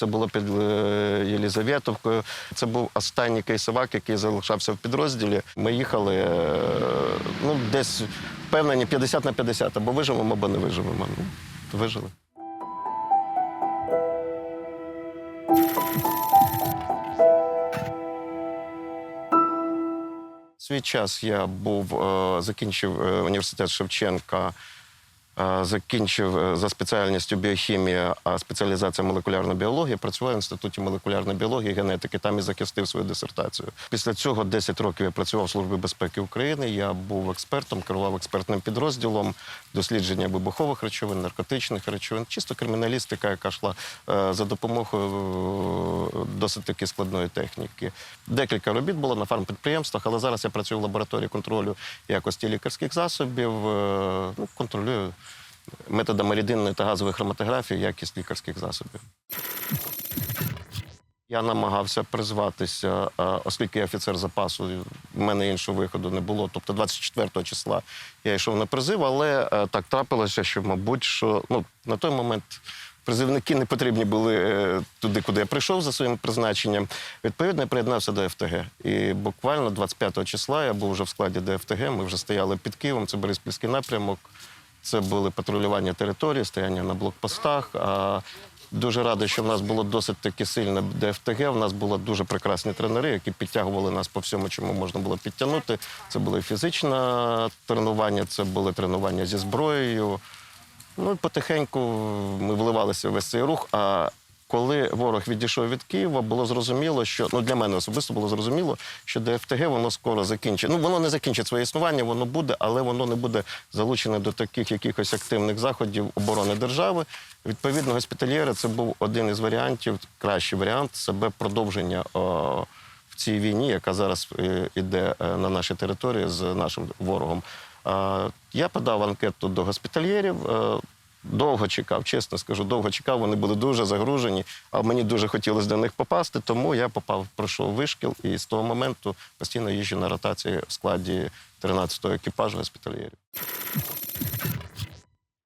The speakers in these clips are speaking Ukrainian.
Це було під е, Єлізаветовкою. Це був останній кейсовак, який залишався в підрозділі. Ми їхали е, ну, десь впевнені 50 на 50, або виживемо, або не виживемо. Ну, вижили. Свій час я був, е, закінчив університет Шевченка, закінчив е, за спеціальністю біохімія, а спеціалізація молекулярна біологія. Працював в інституті молекулярної біології і генетики. Там і захистив свою дисертацію. Після цього 10 років я працював в Службі безпеки України. Я був експертом, керував експертним підрозділом дослідження вибухових речовин, наркотичних речовин, чисто криміналістика, яка йшла е, за допомогою е, досить таки складної техніки. Декілька робіт було на фармпідприємствах, але зараз я працюю в лабораторії контролю якості лікарських засобів, е, ну, контролюю методами рідинної та газової хроматографії якість лікарських засобів. Я намагався призватися, оскільки я офіцер запасу, в мене іншого виходу не було. Тобто 24 числа я йшов на призив, але е, так трапилося, що, мабуть, що ну, на той момент призивники не потрібні були е, туди, куди я прийшов за своїм призначенням. Відповідно, я приєднався до ФТГ. І буквально 25 числа я був вже в складі ДФТГ. Ми вже стояли під Києвом, це Бориспільський напрямок. Це були патрулювання території, стояння на блокпостах. Дуже радий, що в нас було досить таки сильне ДФТГ. У нас були дуже прекрасні тренери, які підтягували нас по всьому, чому можна було підтягнути. Це були фізичне тренування, це були тренування зі зброєю. Ну і потихеньку ми вливалися в весь цей рух. А коли ворог відійшов від Києва, було зрозуміло, що ну для мене особисто було зрозуміло, що ДФТГ воно скоро закінчить. Ну воно не закінчить своє існування, воно буде, але воно не буде залучене до таких якихось активних заходів оборони держави. Відповідно, госпітальєри це був один із варіантів, кращий варіант себе продовження. О, в цій війні, яка зараз е, іде е, на нашій території з нашим ворогом. Е, Я подав анкету до госпітальєрів. Довго чекав, чесно скажу, довго чекав. Вони були дуже загружені, а мені дуже хотілося до них попасти. Тому я попав, пройшов вишкіл і з того моменту постійно їжджу на ротації в складі 13-го екіпажу госпітальєрів.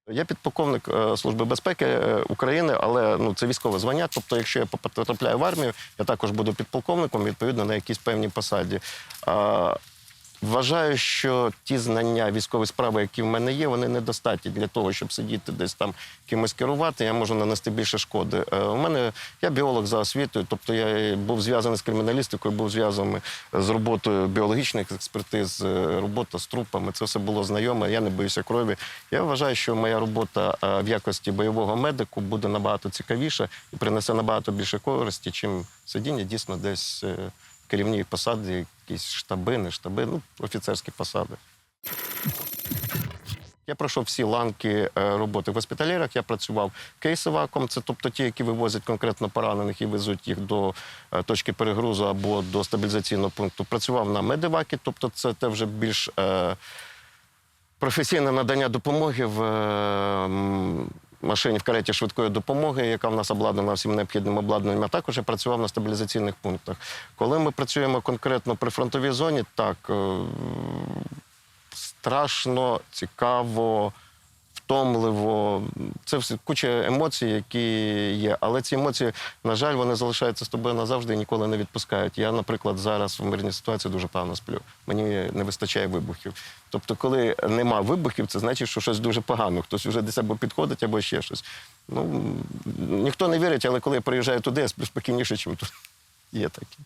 Я підполковник е, Служби безпеки е, України, але ну це військове звання. Тобто, якщо я потрапляю в армію, я також буду підполковником, відповідно на якійсь певній посаді. Вважаю, що ті знання військової справи, які в мене є, вони недостатні для того, щоб сидіти десь там кимось керувати. Я можу нанести більше шкоди. Е, У мене я біолог за освітою, тобто я був зв'язаний з криміналістикою, був зв'язаний з роботою біологічних експертиз, е, робота з трупами. Це все було знайоме. Я не боюся крові. Я вважаю, що моя робота е, в якості бойового медику буде набагато цікавіша і принесе набагато більше користі, чим сидіння дійсно десь. Керівні посади, якісь штаби, не штаби, ну, офіцерські посади. Я пройшов всі ланки е, роботи в госпіталєрах. Я працював кейсоваком, це тобто ті, які вивозять конкретно поранених і везуть їх до е, точки перегрузу або до стабілізаційного пункту. Працював на медивакі, тобто це те вже більш е, професійне надання допомоги в е, машині в кареті швидкої допомоги, яка в нас обладнана всім необхідним обладнанням, а також я працював на стабілізаційних пунктах. Коли ми працюємо конкретно при фронтовій зоні, так е, страшно, цікаво. Втомливо, це все куча емоцій, які є. Але ці емоції, на жаль, вони залишаються з тобою назавжди і ніколи не відпускають. Я, наприклад, зараз в мирній ситуації дуже погано сплю. Мені не вистачає вибухів. Тобто, коли нема вибухів, це значить, що щось дуже погано. Хтось вже десь або підходить, або ще щось. Ну ніхто не вірить, але коли я приїжджаю туди, я сплю спокійніше, ніж тут. Є такі.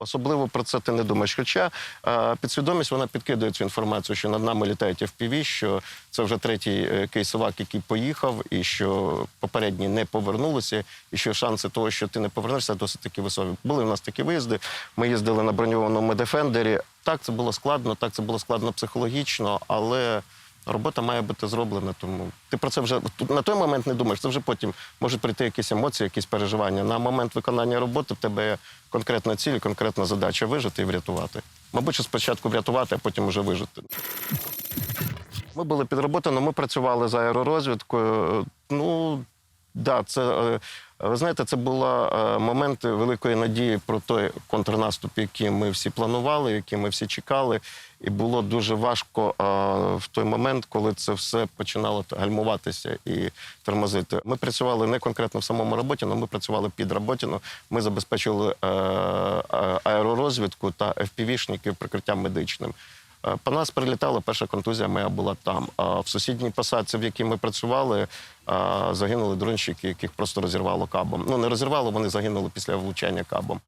Особливо про це ти не думаєш. Хоча е, підсвідомість вона підкидає цю інформацію, що над нами літають FPV, що це вже третій е, кейсовак, який поїхав, і що попередні не повернулися, і що шанси того, що ти не повернешся, досить таки високі. Були в нас такі виїзди. Ми їздили на броньованому Дефендері. Так, це було складно, так це було складно психологічно, але. Робота має бути зроблена, тому ти про це вже на той момент не думаєш. Це вже потім можуть прийти якісь емоції, якісь переживання. На момент виконання роботи в тебе є конкретна ціль, конкретна задача вижити і врятувати. Мабуть, спочатку врятувати, а потім уже вижити. Ми були підроботано, ми працювали з аеророзвідкою. Ну, Да, це е, ви знаєте, це була е, момент великої надії про той контрнаступ, який ми всі планували, який ми всі чекали. І було дуже важко е, в той момент, коли це все починало гальмуватися і тормозити. Ми працювали не конкретно в самому Роботіно, ми працювали під Роботіно. Ми забезпечували е, аеророзвідку та FPV-шників прикриттям медичним. Е, По нас прилітала перша контузія моя була там. А в сусідній посадці, в якій ми працювали, е, загинули дронщики, яких просто розірвало кабом. Ну не розірвало, вони загинули після влучання кабом.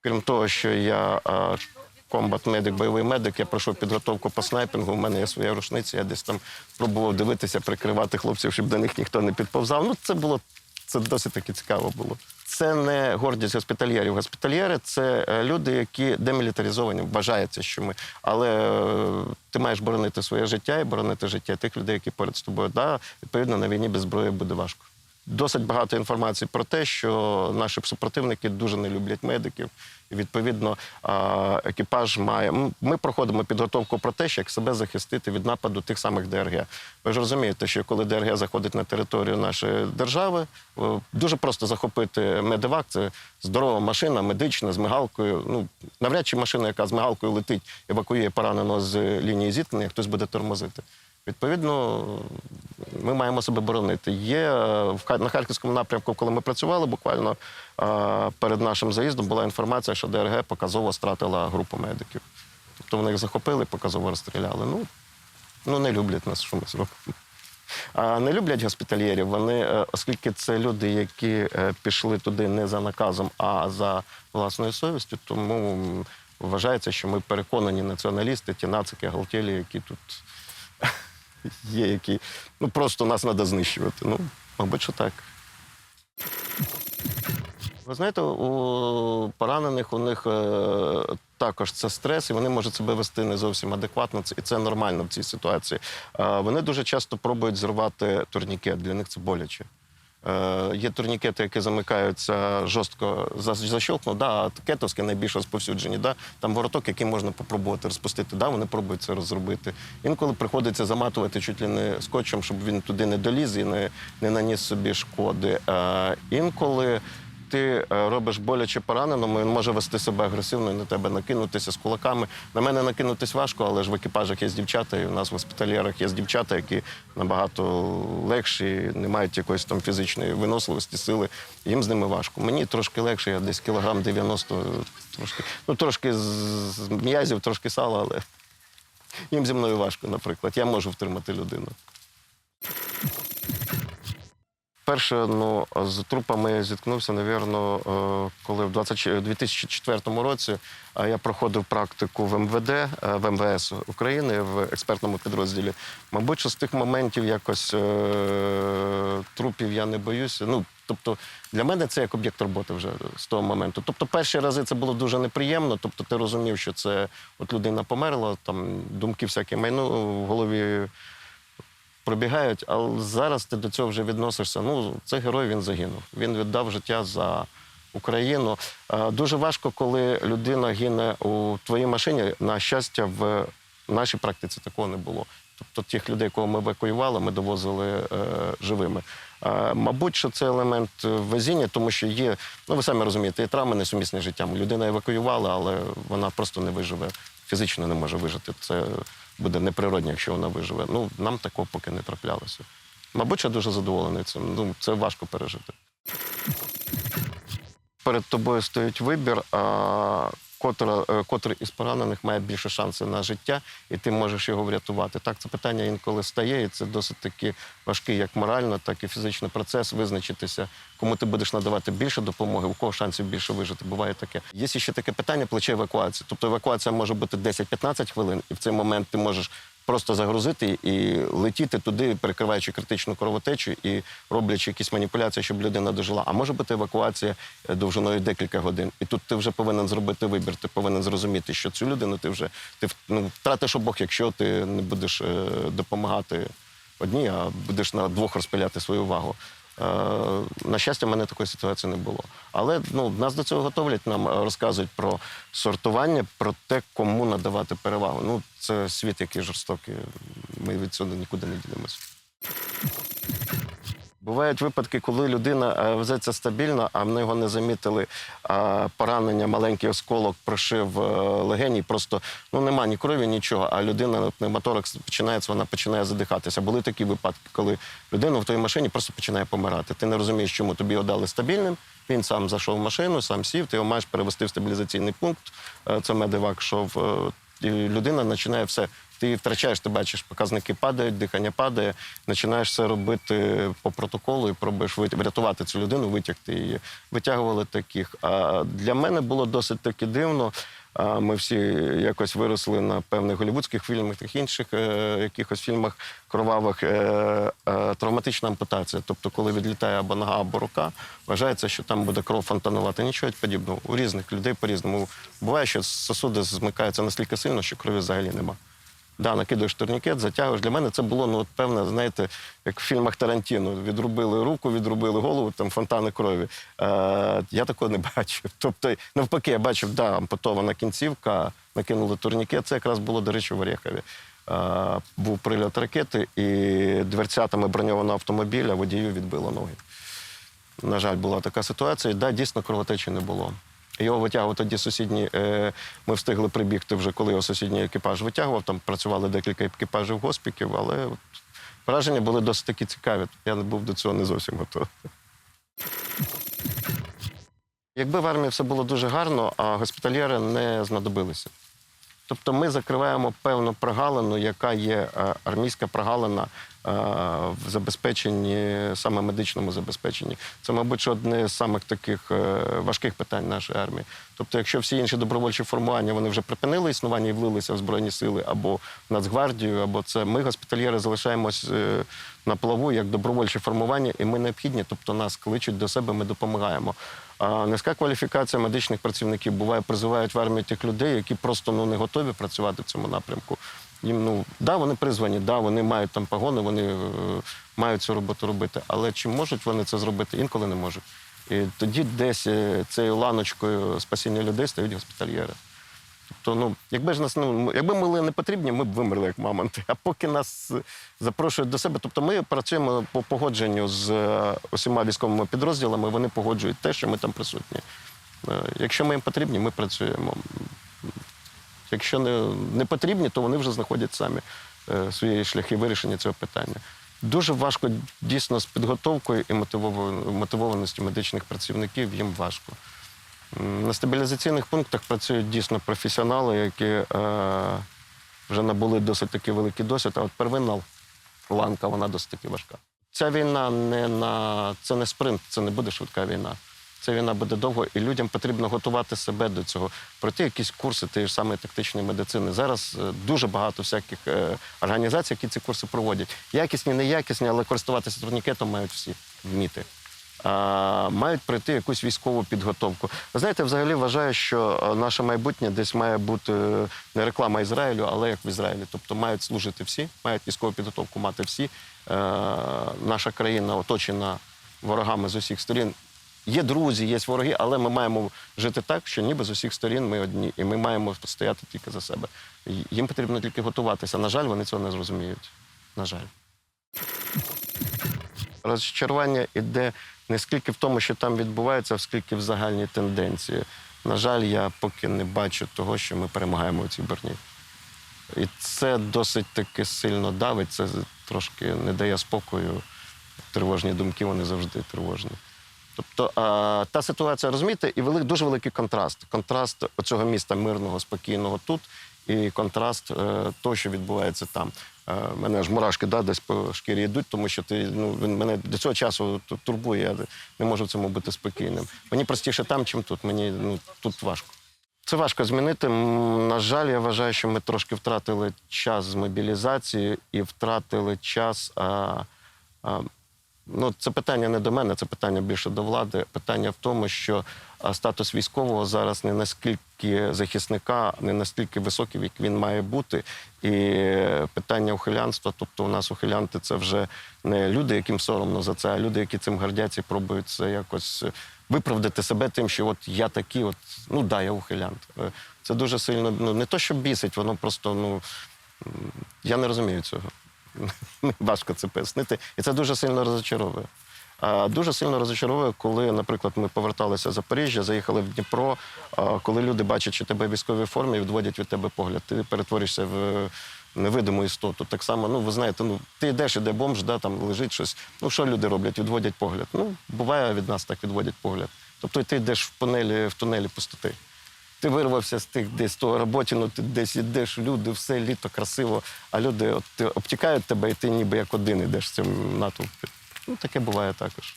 Крім того, що я е, комбат-медик, бойовий медик, я пройшов підготовку по снайпінгу. У мене є своя рушниця. Я десь там пробував дивитися, прикривати хлопців, щоб до них ніхто не підповзав. Ну, це було це досить таки цікаво було. Це не гордість госпітальєрів. Госпітальєри це е, люди, які демілітаризовані. Вважається, що ми. Але е, ти маєш боронити своє життя і боронити життя тих людей, які поряд з тобою. Да, відповідно, на війні без зброї буде важко. Досить багато інформації про те, що наші супротивники дуже не люблять медиків. Відповідно екіпаж має. Ми проходимо підготовку про те, як себе захистити від нападу тих самих ДРГ. Ви ж розумієте, що коли ДРГ заходить на територію нашої держави, дуже просто захопити медивак. Це здорова машина, медична з мигалкою. Ну навряд чи машина, яка з мигалкою летить, евакуює пораненого з лінії зіткнення, хтось буде тормозити. Відповідно, ми маємо себе боронити. Є е, на харківському напрямку, коли ми працювали, буквально е, перед нашим заїздом була інформація, що ДРГ показово стратила групу медиків. Тобто вони їх захопили, показово розстріляли. Ну, ну не люблять нас, що ми зробимо. А не люблять госпітальєрів. Вони, е, оскільки це люди, які пішли туди не за наказом, а за власною совістю, тому вважається, що ми переконані націоналісти, ті нацики, галтєлі, які тут є, які ну просто нас треба знищувати. Ну, мабуть, що так. Ви знаєте, у поранених у них е, також це стрес, і вони можуть себе вести не зовсім адекватно. І це нормально в цій ситуації. Е, вони дуже часто пробують зривати турнікет. Для них це боляче. Е, є турнікети, які замикаються жорстко за- защолкнуто, да, а кетовські найбільш розповсюджені. Да, там вороток, який можна попробувати розпустити. Да, вони пробують це розробити. Інколи приходиться заматувати чуть ли не скотчем, щоб він туди не доліз і не, не наніс собі шкоди. А інколи ти е, робиш боляче пораненому, він може вести себе агресивно і на тебе накинутися з кулаками. На мене накинутись важко, але ж в екіпажах є дівчата, і у нас в госпітальєрах є дівчата, які набагато легші, не мають якоїсь там фізичної виносливості, сили. Їм з ними важко. Мені трошки легше, я десь кілограм 90, трошки, ну трошки з м'язів, трошки сала, але їм зі мною важко, наприклад. Я можу втримати людину. Перше, ну, з трупами зіткнувся, напевно, коли в 20 2004 році е, я проходив практику в МВД, е, в МВС України в експертному підрозділі. Мабуть, що з тих моментів якось е, трупів я не боюся. Ну, тобто, для мене це як об'єкт роботи вже з того моменту. Тобто, перші рази це було дуже неприємно. Тобто, ти розумів, що це от людина померла, там думки всякі майну в голові пробігають, але зараз ти до цього вже відносишся. Ну, це герой він загинув. Він віддав життя за Україну. Е, Дуже важко, коли людина гине у твоїй машині. На щастя, в нашій практиці такого не було. Тобто тих людей, кого ми евакуювали, ми довозили е, живими. Е, мабуть, що це елемент везіння, тому що є, ну ви самі розумієте, є травми несумісні з життям. Людина евакуювала, але вона просто не виживе, фізично не може вижити. Це буде неприродно, якщо вона виживе. Ну, нам такого поки не траплялося. Мабуть, я дуже задоволений цим. Ну, це важко пережити. Перед тобою стоїть вибір, а котра, е, котрий із поранених має більше шансів на життя, і ти можеш його врятувати. Так, це питання інколи стає, і це досить таки важкий як морально, так і фізичний процес визначитися, кому ти будеш надавати більше допомоги, у кого шансів більше вижити. Буває таке. Є ще таке питання плече евакуації. Тобто евакуація може бути 10-15 хвилин, і в цей момент ти можеш просто загрузити і летіти туди, перекриваючи критичну кровотечу і роблячи якісь маніпуляції, щоб людина дожила. А може бути евакуація е, довжиною декілька годин. І тут ти вже повинен зробити вибір. Ти повинен зрозуміти, що цю людину ти вже ти ну, втратиш обох, якщо ти не будеш е, допомагати одній, а будеш на двох розпиляти свою увагу. Е, на щастя, в мене такої ситуації не було. Але ну, нас до цього готовлять, нам е, розказують про сортування, про те, кому надавати перевагу. Ну, це світ, який жорстокий. Ми від цього нікуди не ділимося. Бувають випадки, коли людина е, везеться стабільно, а в нього не замітили а, поранення, маленький осколок прошив е, легені. Просто ну нема ні крові, нічого. А людина пневмоторакс починається, вона починає задихатися. Були такі випадки, коли людина в твоїй машині просто починає помирати. Ти не розумієш, чому тобі його дали стабільним. Він сам зайшов в машину, сам сів, ти його маєш перевести в стабілізаційний пункт. Е, Це медивак, що в і людина починає все. Ти втрачаєш, ти бачиш, показники падають, дихання падає, починаєш все робити по протоколу і пробуєш врятувати цю людину, витягти її. Витягували таких. А для мене було досить таки дивно. Ми всі якось виросли на певних голівудських фільмах, тих інших е, якихось фільмах кровавих. Е, е, травматична ампутація. Тобто, коли відлітає або нога, або рука, вважається, що там буде кров фонтанувати. Нічого подібного. У різних людей по-різному. Буває, що сосуди змикаються настільки сильно, що крові взагалі нема. Да, накидаєш турнікет, затягуєш. Для мене це було ну, от, певне, знаєте, як в фільмах Тарантіно. Відрубили руку, відрубили голову, там фонтани крові. Е, я такого не бачив. Тобто, навпаки, я бачив, да, ампутована кінцівка, накинули турнікет. Це якраз було, до речі, в Орєхові. Е, був прильот ракети, і дверцятами броньованого автомобіля водію відбило ноги. На жаль, була така ситуація. Да, дійсно, кровотечі не було. Його витягував тоді сусідні. Е, ми встигли прибігти вже, коли його сусідній екіпаж витягував. Там працювали декілька екіпажів госпіків, але от, враження були досить таки цікаві. Я не був до цього не зовсім готовий. Якби в армії все було дуже гарно, а госпітальєри не знадобилися. Тобто ми закриваємо певну прогалину, яка є е, армійська прогалина в забезпеченні, саме медичному забезпеченні. Це, мабуть, одне з самих таких е, важких питань нашої армії. Тобто, якщо всі інші добровольчі формування вони вже припинили існування і влилися в Збройні сили або в Нацгвардію, або це ми, госпітальєри, залишаємось е, на плаву як добровольче формування, і ми необхідні, тобто нас кличуть до себе, ми допомагаємо. А низька кваліфікація медичних працівників буває, призивають в армію тих людей, які просто ну не готові працювати в цьому напрямку. Їм ну да, вони призвані, да, вони мають там погони, вони е, мають цю роботу робити. Але чи можуть вони це зробити? Інколи не можуть. І тоді десь е, цією ланочкою спасіння людей стають госпітальєри. Тобто, ну, якби ж нас ну, якби ми не потрібні, ми б вимерли як мамонти. А поки нас е, запрошують до себе, тобто ми працюємо по погодженню з усіма військовими підрозділами, вони погоджують те, що ми там присутні. Якщо ми їм потрібні, ми працюємо. Якщо не, не потрібні, то вони вже знаходять самі е, свої шляхи вирішення цього питання. Дуже важко дійсно з підготовкою і мотивов- мотивованістю медичних працівників їм важко. На стабілізаційних пунктах працюють дійсно професіонали, які е, вже набули досить таки великий досвід, а от первинна ланка, вона досить таки важка. Ця війна не на це не спринт, це не буде швидка війна. Ця війна буде довго, і людям потрібно готувати себе до цього. Пройти якісь курси тієї ж самої тактичної медицини. Зараз е, дуже багато всяких е, організацій, які ці курси проводять. Якісні, неякісні, але користуватися турнікетом мають всі вміти. Мають пройти якусь військову підготовку. Ви знаєте, взагалі вважаю, що е, наше майбутнє десь має бути не реклама Ізраїлю, але як в Ізраїлі. Тобто мають служити всі, мають військову підготовку мати всі. Наша країна оточена ворогами з усіх сторін. Є друзі, є вороги, але ми маємо жити так, що ніби з усіх сторін ми одні, і ми маємо стояти тільки за себе. Їм потрібно тільки готуватися. На жаль, вони цього не зрозуміють. На жаль. Розчарування іде не скільки в тому, що там відбувається, а скільки в загальній тенденції. На жаль, я поки не бачу того, що ми перемагаємо у цій борні. І це досить таки сильно давить, це трошки не дає спокою. Тривожні думки, вони завжди тривожні. Тобто а, та ситуація, розумієте, і вели, дуже великий контраст. Контраст цього міста мирного, спокійного тут, і контраст е, того, що відбувається там. Е, мене ж мурашки да, десь по шкірі йдуть, тому що ти ну він мене до цього часу турбує. Я не можу в цьому бути спокійним. Мені простіше там, чим тут. Мені ну тут важко. Це важко змінити. На жаль, я вважаю, що ми трошки втратили час з мобілізацією і втратили час. А, а, ну, це питання не до мене, це питання більше до влади. Питання в тому, що статус військового зараз не наскільки захисника, не настільки високий, як він має бути. І е, питання ухилянства, тобто у нас ухилянти це вже не люди, яким соромно за це, а люди, які цим гордяться і пробують це якось виправдати себе тим, що от я такий, от ну да, я ухилянт. Е, Це дуже сильно ну не то, що бісить, воно просто ну я не розумію цього. Важко це пояснити. І це дуже сильно розочаровує. Дуже сильно розчаровує, коли, наприклад, ми поверталися з Запоріжжя, заїхали в Дніпро. Коли люди бачать, що тебе в військовій формі, і відводять від тебе погляд. Ти перетворишся в невидиму істоту. Так само, ну ви знаєте, ну ти йдеш, іде бомж, да, там лежить щось. Ну що люди роблять? Відводять погляд. Ну буває від нас так відводять погляд. Тобто ти йдеш в тунелі, в тунелі пустоти. Ти вирвався з тих десь того роботі, ну ти десь йдеш, люди, все літо красиво, а люди от, обтікають тебе, і ти ніби як один йдеш в цьому натовпі. Ну, таке буває також.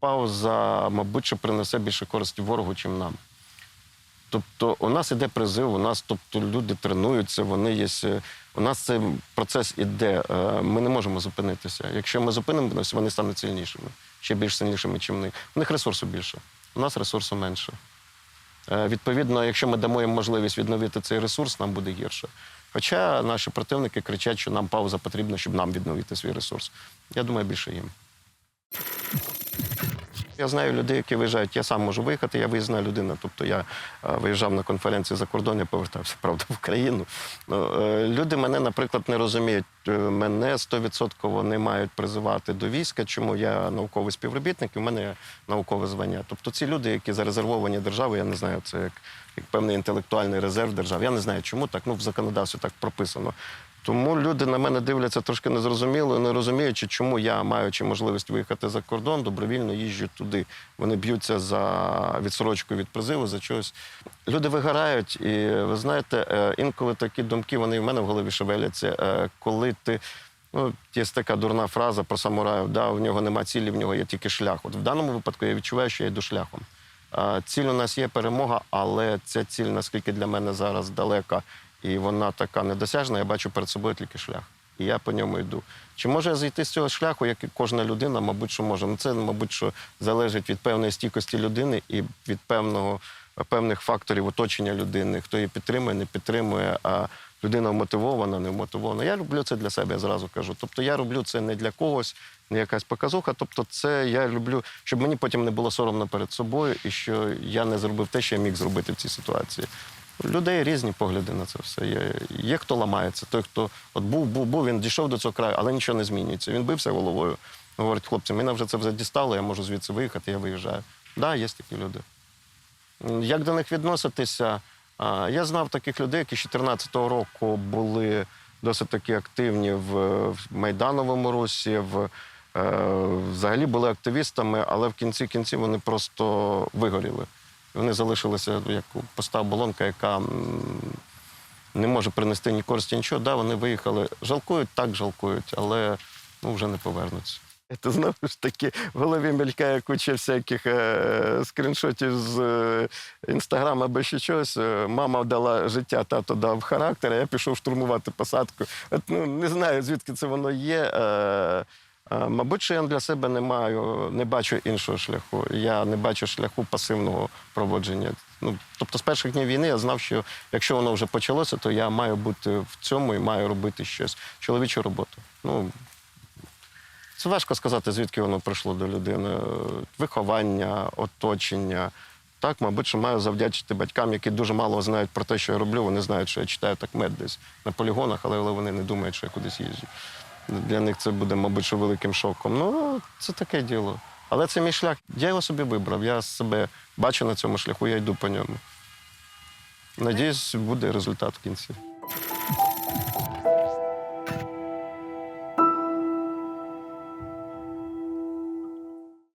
Пауза, мабуть, що принесе більше користі ворогу, чим нам. Тобто, у нас іде призив, у нас тобто, люди тренуються, вони є. У нас цей процес іде. е, Ми не можемо зупинитися. Якщо ми зупинимося, вони стануть сильнішими, ще більш сильнішими, ніж ми. У них ресурсу більше, у нас ресурсу менше. Е, Відповідно, якщо ми дамо їм можливість відновити цей ресурс, нам буде гірше. Хоча наші противники кричать, що нам пауза потрібна, щоб нам відновити свій ресурс. Я думаю, більше їм. Я знаю людей, які виїжджають. Я сам можу виїхати, я виїзна людина. Тобто я е, виїжджав на конференції за кордон, я повертався, правда, в Україну. Ну, е, люди мене, наприклад, не розуміють. Е, Мене 100% не мають призивати до війська. Чому я науковий співробітник, і в мене наукове звання. Тобто ці люди, які зарезервовані державою, я не знаю, це як, як певний інтелектуальний резерв держави. Я не знаю, чому так. Ну, в законодавстві так прописано. Тому люди на мене дивляться трошки незрозуміло, не розуміючи, чому я, маючи можливість виїхати за кордон, добровільно їжджу туди. Вони б'ються за відсрочку від призиву, за чогось. Люди вигорають, і ви знаєте, е, інколи такі думки вони в мене в голові шевеляться. е, Коли ти. Ну, є така дурна фраза про самураїв, да, в нього нема цілі, в нього є тільки шлях. От в даному випадку я відчуваю, що я йду шляхом. Ціль у нас є перемога, але ця ціль, наскільки для мене зараз далека, і вона така недосяжна, я бачу перед собою тільки шлях. І я по ньому йду. Чи може я зайти з цього шляху, як і кожна людина, мабуть, що може. Ну, це, мабуть, що залежить від певної стійкості людини і від певного, певних факторів оточення людини. Хто її підтримує, не підтримує, а людина вмотивована, не вмотивована. Я роблю це для себе, я зразу кажу. Тобто я роблю це не для когось, не якась показуха. Тобто, це я люблю, щоб мені потім не було соромно перед собою і що я не зробив те, що я міг зробити в цій ситуації. Людей різні погляди на це все. Є, є хто ламається, той, хто от був, був, був, він дійшов до цього краю, але нічого не змінюється. Він бився головою. Говорить, хлопці, мене вже це вже дістало, я можу звідси виїхати, я виїжджаю. Так, да, є такі люди. Як до них відноситися? Я знав таких людей, які з 2014 року були досить таки активні в, Майдановому русі, в, е, взагалі були активістами, але в кінці кінців вони просто вигоріли. Вони залишилися як пуста оболонка, яка не може принести ні користі, нічого. Да, вони виїхали. Жалкують, так жалкують, але ну, вже не повернуться. Це знову ж таки в голові мелькає куча всяких е, скріншотів з е, інстаграма або ще щось. Е, Мама дала життя, тато дав характер, а я пішов штурмувати посадку. От, ну, не знаю, звідки це воно є. Е, мабуть, що я для себе не маю, не бачу іншого шляху. Я не бачу шляху пасивного проводження. Ну, тобто, з перших днів війни я знав, що якщо воно вже почалося, то я маю бути в цьому і маю робити щось. Чоловічу роботу. Ну, це важко сказати, звідки воно прийшло до людини. Виховання, оточення. Так, мабуть, що маю завдячити батькам, які дуже мало знають про те, що я роблю. Вони знають, що я читаю так мед десь на полігонах, але вони не думають, що я кудись їжджу. Для них це буде, мабуть, що великим шоком. Ну, це таке діло. Але це мій шлях. Я його собі вибрав. Я себе бачу на цьому шляху, я йду по ньому. Надіюсь, буде результат в кінці.